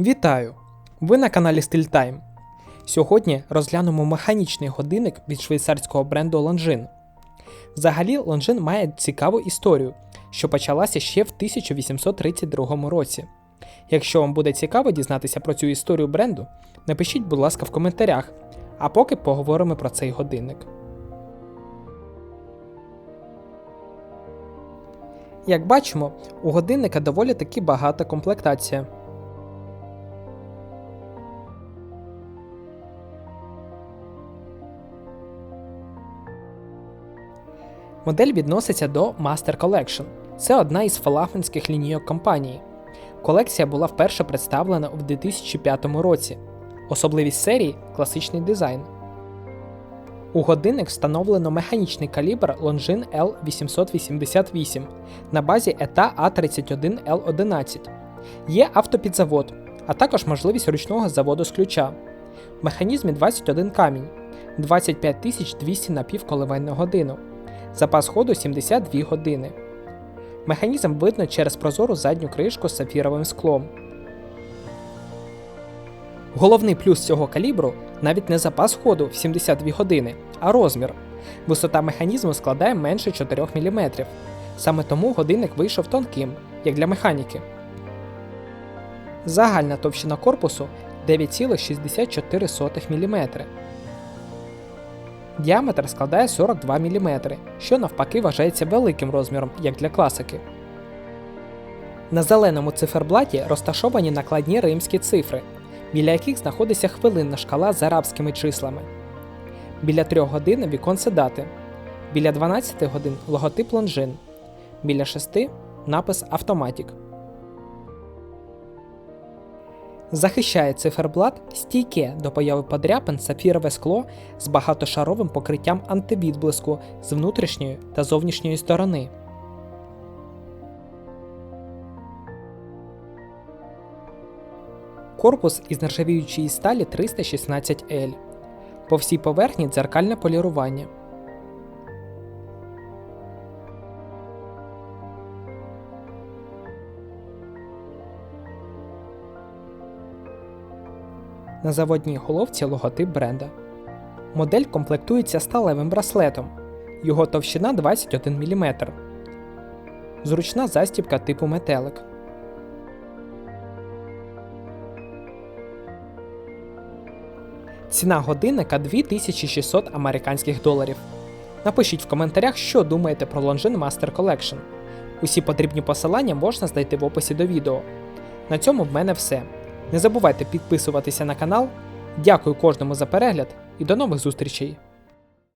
Вітаю! Ви на каналі StillTime. Сьогодні розглянемо механічний годинник від швейцарського бренду Longines. Взагалі, Longines має цікаву історію, що почалася ще в 1832 році. Якщо вам буде цікаво дізнатися про цю історію бренду, напишіть, будь ласка, в коментарях, а поки поговоримо про цей годинник. Як бачимо, у годинника доволі таки багата комплектація. Модель відноситься до Master Collection. Це одна із флагманських лінійок компанії. Колекція була вперше представлена у 2005 році. Особливість серії класичний дизайн. У годинник встановлено механічний калібр Longines L888 на базі ETA A31L11. Є автопідзавод, а також можливість ручного заводу з ключа. В механізмі 21 камінь, 25200 напівколивань на годину. Запас ходу 72 години. Механізм видно через прозору задню кришку з сапфіровим склом. Головний плюс цього калібру навіть не запас ходу в 72 години, а розмір. Висота механізму складає менше 4 мм. Саме тому годинник вийшов тонким, як для механіки. Загальна товщина корпусу 9,64 мм. Діаметр складає 42 мм, що навпаки вважається великим розміром, як для класики. На зеленому циферблаті розташовані накладні римські цифри, біля яких знаходиться хвилинна шкала з арабськими числами. Біля 3 годин віконце дати. Біля 12 годин логотип Longines. Біля 6 напис Автоматік. Захищає циферблат стійке до появи подряпин сапфірове скло з багатошаровим покриттям антивідблиску з внутрішньої та зовнішньої сторони. Корпус із нержавіючої сталі 316L. По всій поверхні дзеркальне полірування. На заводній головці логотип бренда. Модель комплектується сталевим браслетом. Його товщина 21 мм. Зручна застібка типу метелик. Ціна годинника 2600 американських доларів. Напишіть в коментарях, що думаєте про Longines Master Collection. Усі потрібні посилання можна знайти в описі до відео. На цьому в мене все. Не забувайте підписуватися на канал. Дякую кожному за перегляд і до нових зустрічей!